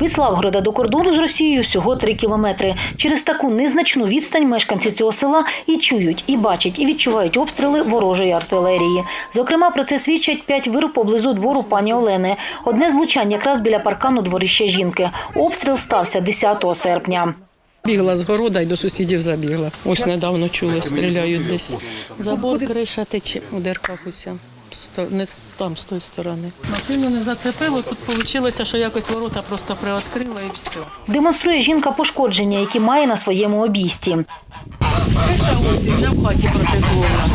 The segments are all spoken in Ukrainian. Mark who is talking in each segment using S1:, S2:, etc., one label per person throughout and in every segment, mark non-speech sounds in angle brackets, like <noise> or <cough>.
S1: Від Славгорода до кордону з Росією всього три кілометри. Через таку незначну відстань мешканці цього села і чують, і бачать, і відчувають обстріли ворожої артилерії. Зокрема, про це свідчать п'ять вируб поблизу двору пані Олени. Одне з влучань якраз біля паркану дворища жінки. Обстріл стався 10 серпня.
S2: Бігла з города і до сусідів забігла. Ось недавно чули, стріляють десь. Забор, криша тече у дерках уся. Не там, з тої сторони. Машину не зацепило, тут вийшло, що якось ворота просто приоткрила і все.
S1: Демонструє жінка пошкодження, які має на своєму обійсті.
S2: Криша ось, вже в хаті протекло у нас.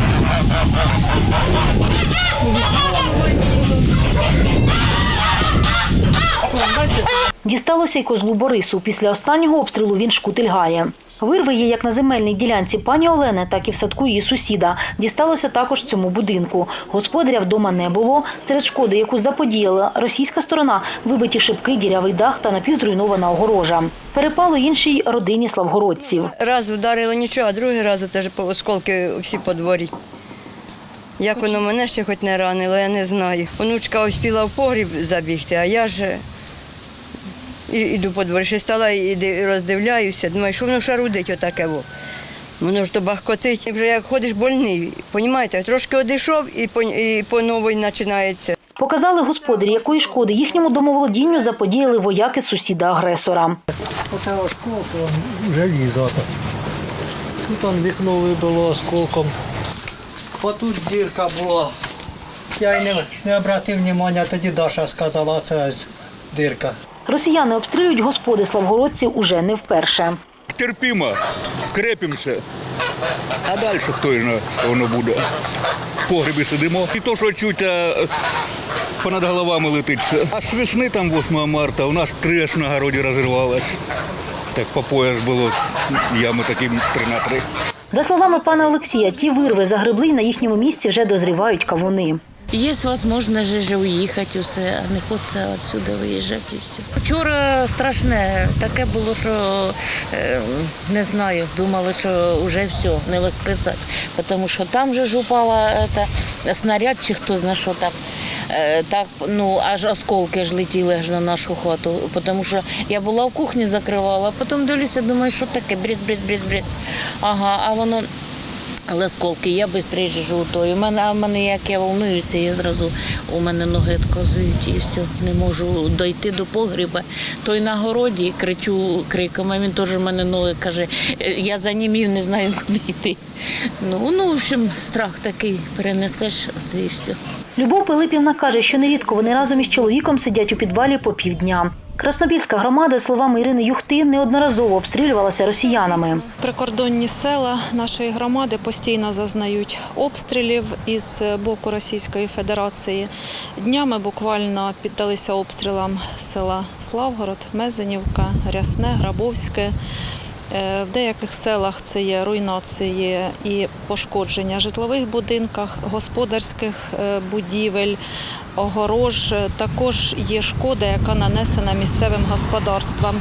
S1: Дісталося й козлу Борису. Після останнього обстрілу він шкутильгає. Вирви є як на земельній ділянці пані Олени, так і в садку її сусіда. Дісталося також цьому будинку. Господаря вдома не було. Серед шкоди, яку заподіяла російська сторона, вибиті шибки, дірявий дах та напівзруйнована огорожа. Перепало іншій родині славгородців.
S3: Раз вдарило нічого, а другий раз теж по осколки всі по дворі. Як воно мене ще хоч не ранило, я не знаю. Онучка успіла в погріб забігти, а я ж і- іду по дворі, стала і роздивляюся, думаю, що воно шарудить отаке. Во. Воно ж то бахкотить. І Вже як ходиш больний, понімаєте, трошки одійшов і по, і по новій починається.
S1: Показали господарі, якої шкоди їхньому домоволодінню заподіяли вояки сусіда-агресора.
S4: Оце осколки он, желізо. Тут он вікно вибило осколком. Отут дірка була. Я й не, не обратив уваги, тоді Даша сказала, це ось дірка.
S1: Росіяни обстрілюють господи славгородців уже не вперше.
S5: терпімо, крепимося. А далі хто знає, що воно буде. В погребі сидимо. І то, що чуть понад головами летить. все. А з весни там 8 марта у нас треш на городі розірвалась. Так по пояс було, ями такі 3 на 3.
S1: За словами пана Олексія, ті вирви загребли на їхньому місці вже дозрівають кавуни.
S6: Є можливість же уїхати усе, а не хочеться відсюди виїжджати і все. Вчора страшне, таке було, що е, не знаю, думали, що вже все, не воскресать. Тому що там же ж упала ета, снаряд чи хто знає, що там. Е, Так, ну аж осколки ж летіли аж на нашу хату. Тому що я була в кухні закривала, а потім дивлюся, думаю, що таке, бріз, бріз, бріз, бріз. Ага, а воно але сколки я швидше то і мене, а в мене як я волнуюся, я зразу у мене ноги відказують і все, не можу дойти до погріба. Той на городі кричу криком, а він теж в мене ноги каже, «Е, я занімів, не знаю, <laughs> куди йти. Ну, ну, в общем, страх такий перенесеш, оце і все.
S1: Любов Пилипівна каже, що нерідко вони разом із чоловіком сидять у підвалі по півдня. Краснопільська громада, словами Ірини Юхти, неодноразово обстрілювалася росіянами.
S7: Прикордонні села нашої громади постійно зазнають обстрілів із боку Російської Федерації. Днями буквально піддалися обстрілам села Славгород, Мезенівка, Рясне, Грабовське. Е, В деяких селах це є руйнації і пошкодження житлових будинках, господарських е, будівель, огорож. Також є шкода, яка нанесена місцевим господарствам.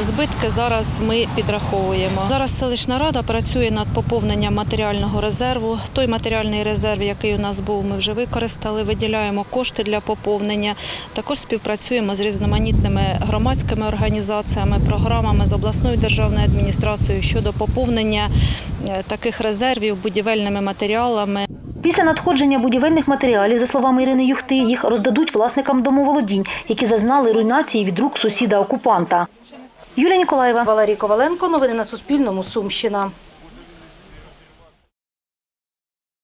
S7: Збитки зараз ми підраховуємо. Зараз селищна рада працює над поповненням матеріального резерву. Той матеріальний резерв, який у нас був, ми вже використали. Виділяємо кошти для поповнення. Також співпрацюємо з різноманітними громадськими організаціями, програмами з обласною державною адміністрацією щодо поповнення е, таких резервів будівельними матеріалами.
S1: Після надходження будівельних матеріалів, за словами Ірини Юхти, їх роздадуть власникам домоволодінь, які зазнали руйнації від рук сусіда-окупанта. Юлія Ніколаєва, Валерій Коваленко. Новини на Суспільному. Сумщина.